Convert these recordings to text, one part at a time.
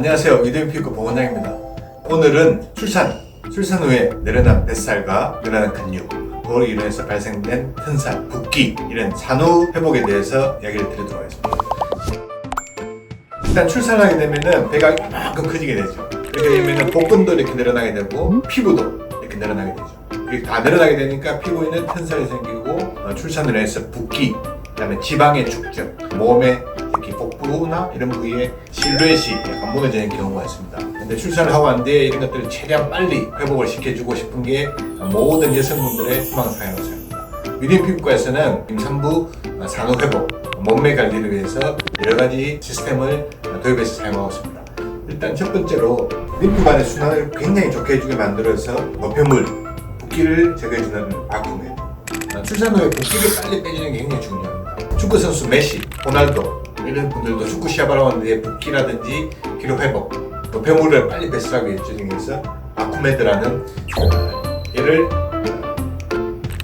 안녕하세요. 피부과 보건장입니다. 오늘은 출산, 출산 후에 늘어난 뱃살과 늘어난 근육, 그로 인해서 발생된 튼살, 붓기 이런 산후 회복에 대해서 이야기를 드리도록 하겠습니다. 일단 출산하게 되면은 배가 이만큼 커지게 되죠. 그렇게 되면은 복근도 이렇게 늘어나게 되고 피부도 이렇게 늘어나게 되죠. 이게 다 늘어나게 되니까 피부에는 튼살이 생기고 어, 출산을 해서 붓기, 그다음에 지방의 축적, 몸에 부나 이런 부위에 실루엣이 약간 무너지는 경우가 있습니다. 근데 출산을 하고 난 뒤에 이런 것들을 최대한 빨리 회복을 시켜주고 싶은 게 모든 여성분들의 희망사항이라고 생각합니다. 위림 피부과에서는 임산부 산후 회복, 몸매 관리를 위해서 여러 가지 시스템을 도입해서 사용하고 있습니다. 일단 첫 번째로 림프관의 순환을 굉장히 좋게 해주게 만들어서 노폐물, 붓기를 제거해주는 바꿈에 출산 후에 붓기를 빨리 빼주는 게 굉장히 중요합니다. 축구 선수 메시, 호날두 이런 분들도 축구 시합하러 왔는데 붓기라든지 기록 회복, 노폐물을 빨리 배출하기 위해서 바쿠메드라는 얘를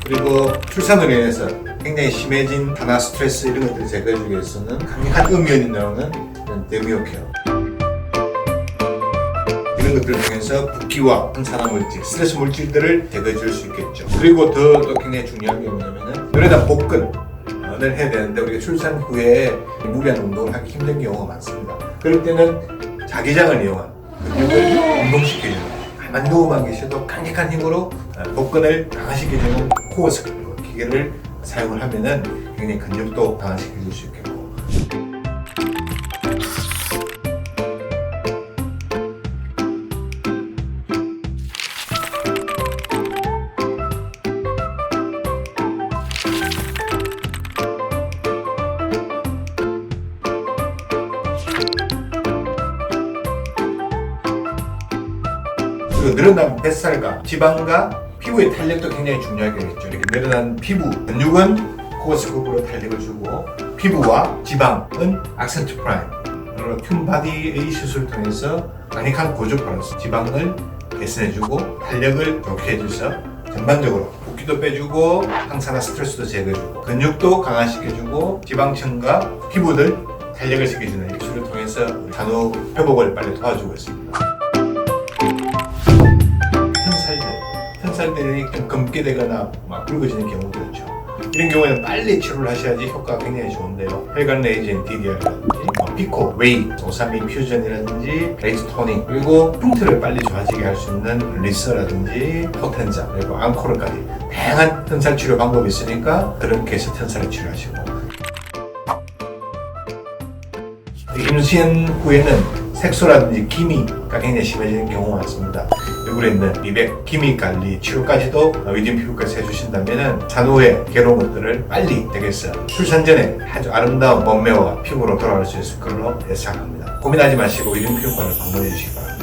그리고 출산으로 인해서 굉장히 심해진 산화 스트레스 이런 것들을 제거해주기 위해서는 강력한 음이온이 나오는 데미오케어. 이런 것들을 통해서 붓기와 항산화 물질, 스트레스 물질들을 제거해줄 수 있겠죠. 그리고 더 또 굉장히 중요한 게 뭐냐면은 그러다 복근 을 해야 되는데 우리가 출산 후에 무리한 운동을 하기 힘든 경우가 많습니다. 그럴 때는 자기장을 이용한 근육을 운동시켜주는 가만 누워만 계셔도 강력한 힘으로 복근을 강화시켜주는 코어 스크류 기계를 사용을 하면은 굉장히 근육도 강화시켜줄 수 있겠고 그리고 늘어난 뱃살과 지방과 피부의 탄력도 굉장히 중요하겠죠. 이렇게 늘어난 피부, 근육은 코어스코프로 탄력을 주고 피부와 지방은 악센트 프라임, 튠바디의 시술을 통해서 강력한 고주 플러스 지방을 개선해주고 탄력을 좋게 해줘서 전반적으로 붓기도 빼주고 항산화 스트레스도 제거해주고 근육도 강화시켜주고 지방층과 피부들 탄력을 시켜주는 이 기술을 통해서 산후 회복을 빨리 도와주고 있습니다. 좀 검게 되거나 막 붉어지는 경우도 있죠. 이런 경우에는 빨리 치료를 하셔야지 효과가 굉장히 좋은데요. 혈관 레이젠 DDR이라든지 뭐 피코, 웨이, 오사미 퓨전이라든지 레이스 토닝 그리고 흉터를 빨리 좋아지게 할 수 있는 리서라든지 포텐자 그리고 앙코르까지 다양한 튼살 치료 방법이 있으니까 그렇게 해서 튼살을 치료하시고 임신 후에는 색소라든지 기미가 굉장히 심해지는 경우가 많습니다. 얼굴에 있는 미백, 기미 관리, 치료까지도 위딘 피부과에서 해주신다면 산후에 괴로운 것들을 빨리 되겠어 출산 전에 아주 아름다운 몸매와 피부로 돌아올 수 있을 걸로 예상합니다. 고민하지 마시고 위딘 피부과를 방문해 주시기 바랍니다.